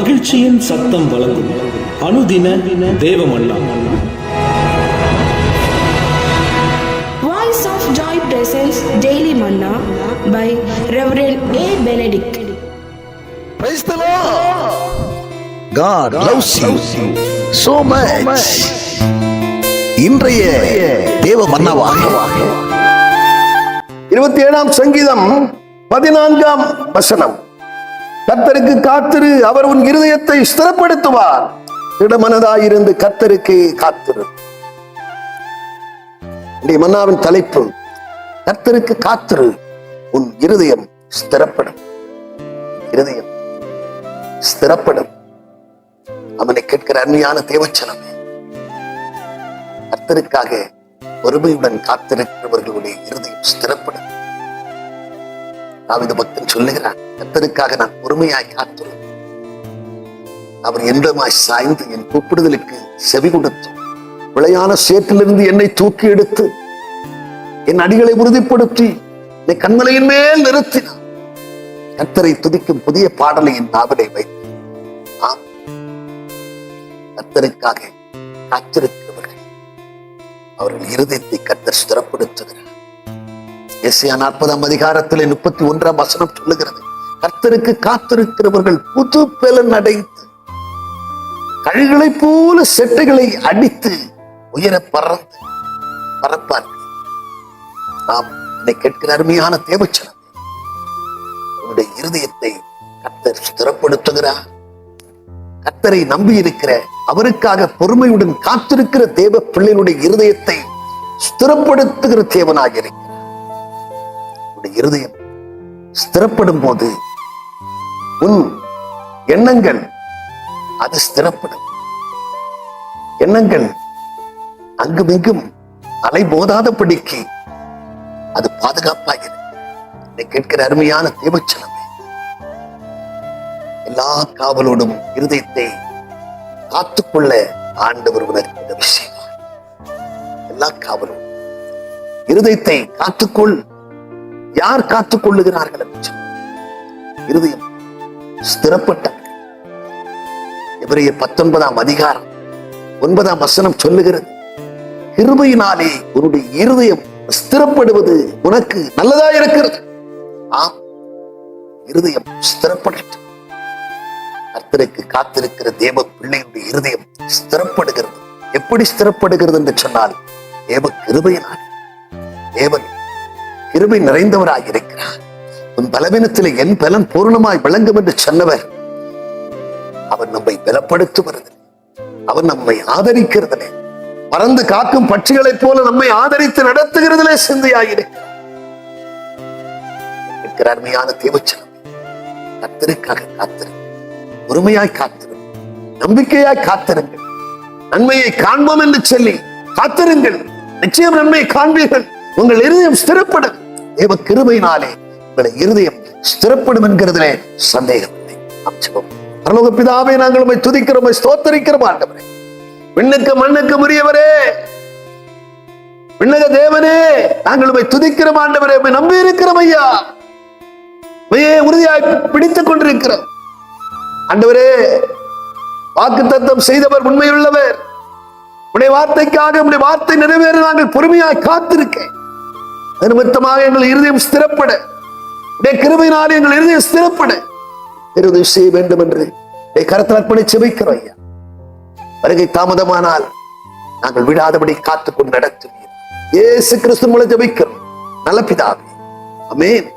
மகிழ்ச்சியின் சத்தம் வழங்கும் அனுதின தேவமல்லா Voice of Joy presents Daily Manna by Reverend A. Benedict. Praise the Lord. God loves you so much. இன்றைய தேவ மன்னவாக இருபத்தி ஏழாம் சங்கீதம் பதினான்காம் வசனம் கத்தருக்கு காத்திரு அவர் உன் இருதயத்தை ஸ்திரப்படுத்துவார். இடமனதாயிருந்து கத்தருக்கு காத்திரு. மன்னாவின் தலைப்பு கத்தருக்கு காத்திரு உன் இருதயம் ஸ்திரப்படும். இருதயம் ஸ்திரப்படும். அவனை கேட்கிற அருமையான தேவச்சனமே கர்த்தருக்காக பொறுமையுடன் காத்திருக்கிறவர்களுடைய இருதயம் ஸ்திரப்படும். தாவித பக்தன் சொல்லுகிறான் கத்தருக்காக நான் பொறுமையாய் காத்திரு அவர் என்றமாய் சாய்ந்து என் கூப்பிடுதலுக்கு செவி கொடுத்து விளையான சேற்றிலிருந்து என்னை தூக்கி எடுத்து என் அடிகளை உறுதிப்படுத்தி என்னை கண்மலையின் மேல் நிறுத்தினார். கத்தரை துதிக்கும் புதிய பாடலை என் நாவலை வைத்து ஆம். கத்தருக்காக காத்திருக்கிறவர்கள் அவர்கள் இருதயத்தை கத்தர் ஸ்திரப்படுத்துகிறார். எஸ்யா நாற்பதாம் அதிகாரத்திலே முப்பத்தி ஒன்றாம் வசனம் சொல்லுகிறது. கர்த்தருக்கு காத்திருக்கிறவர்கள் புது பலன் அடைத்து கழுகளைப் போல செட்டைகளை அடித்து உயர பறந்து பறப்பார்கள். நாம் என்னை கேட்கிற அருமையான தேவச்சனம் உன்னுடைய இருதயத்தை கர்த்தர் ஸ்திரப்படுத்துகிறார். கர்த்தரை நம்பி இருக்கிற அவருக்காக பொறுமையுடன் காத்திருக்கிற தேவ பிள்ளைகளுடைய இருதயத்தை ஸ்திரப்படுத்துகிற தேவனாக இருக்கிறார். உன்னுடைய இருதயம் ஸ்திரப்படும் போது உன் எண்ணங்கள் அது ஸ்திரப்படும். எண்ணங்கள் அங்குமிங்கும் அலை போதாதபடிக்கு அது பாதுகாப்பாகிறது என்னை கேட்கிற அருமையான தேவச்சலமே எல்லா காவலோடும் இருதயத்தை காத்துக்கொள்ள ஆண்டவர் உனக்கு உதவி செய்வார் எல்லா காவலும் இருதயத்தை காத்துக்கொள். யார் காத்துக் கொள்ளுகிறார்கள் இருதயம் ஸ்திரப்பட்டவர்கள் எவரைய பத்தொன்பதாம் அதிகாரம் ஒன்பதாம் வசனம் சொல்லுகிறது. கிருபையினாலே உன்னுடைய இருதயம் ஸ்திரப்படுவது உனக்கு நல்லதா இருக்கிறது. ஆம் இருதயம் ஸ்திரப்படட்டும். கர்த்தருக்கு காத்திருக்கிற தேவ பிள்ளையுடைய இருதயம் ஸ்திரப்படுகிறது. எப்படி ஸ்திரப்படுகிறது என்று சொன்னால் தேவ கிருபையினால். தேவன் கிருபை நிறைந்தவராக இருக்கிறார் உன் பலவீனத்திலே என் பலன் பூர்ணமாய் விளங்கும் என்று சொன்னவர். அவர் நம்மை பலப்படுத்துவது அவர் நம்மை ஆதரிக்கிறதில்லை. பறந்து காக்கும் பட்சிகளைப் போல நம்மை ஆதரித்து நடத்துகிறதிலே சிந்தையாயிருக்கிறார். அருமையான தேவச்சனம். கத்திற்காக காத்திரு பொறுமையாய் காத்திரு நம்பிக்கையாய் காத்திருங்கள். நன்மையை காண்போம் என்று சொல்லி காத்திருங்கள். நிச்சயம் நன்மையை காண்பீர்கள். உங்கள் இருதயம் ஸ்திரப்படும் தேவ கிருபையினாலே உங்களை இருதயம் ஸ்திரப்படும் என்கிறதிலே சந்தேகம் இல்லை. பரலோக பிதாவை நாங்கள் உண்மை துதிக்கிறோம் ஸ்தோத்தரிக்கிறோம் ஆண்டவரே. விண்ணுக்கு மண்ணுக்கு உரியவரே விண்ணக தேவனே நாங்கள் உண்மை துதிக்கிறோம் ஆண்டவரே. உண்மை நம்பி இருக்கிறோம் ஐயா. உண்மையே உறுதியாய் பிடித்துக் கொண்டிருக்கிறோம். ஆண்டவரே வாக்கு தத்தம் செய்தவர் உண்மையுள்ளவர். உடைய வார்த்தைக்காக உடைய வார்த்தை நிறைவேற நாங்கள் பொறுமையாய் காத்திருக்கேன். நிமித்தமாக எங்கள் இருதயம் ஸ்திரப்பட. உடைய எங்கள் இருதயம் ஸ்திரப்பட. இருதவி செய்ய வேண்டும் என்று கருத்தில் கரத்தில் அர்ப்பணி செபிக்கிறோம் ஐயா. வருகை தாமதமானால் நாங்கள் விடாதபடி காத்துக்கொண்டு நடத்துவீர். ஏசு கிறிஸ்து மூலம் ஜபிக்கிறோம். நல்ல பிதாவே. அமேன்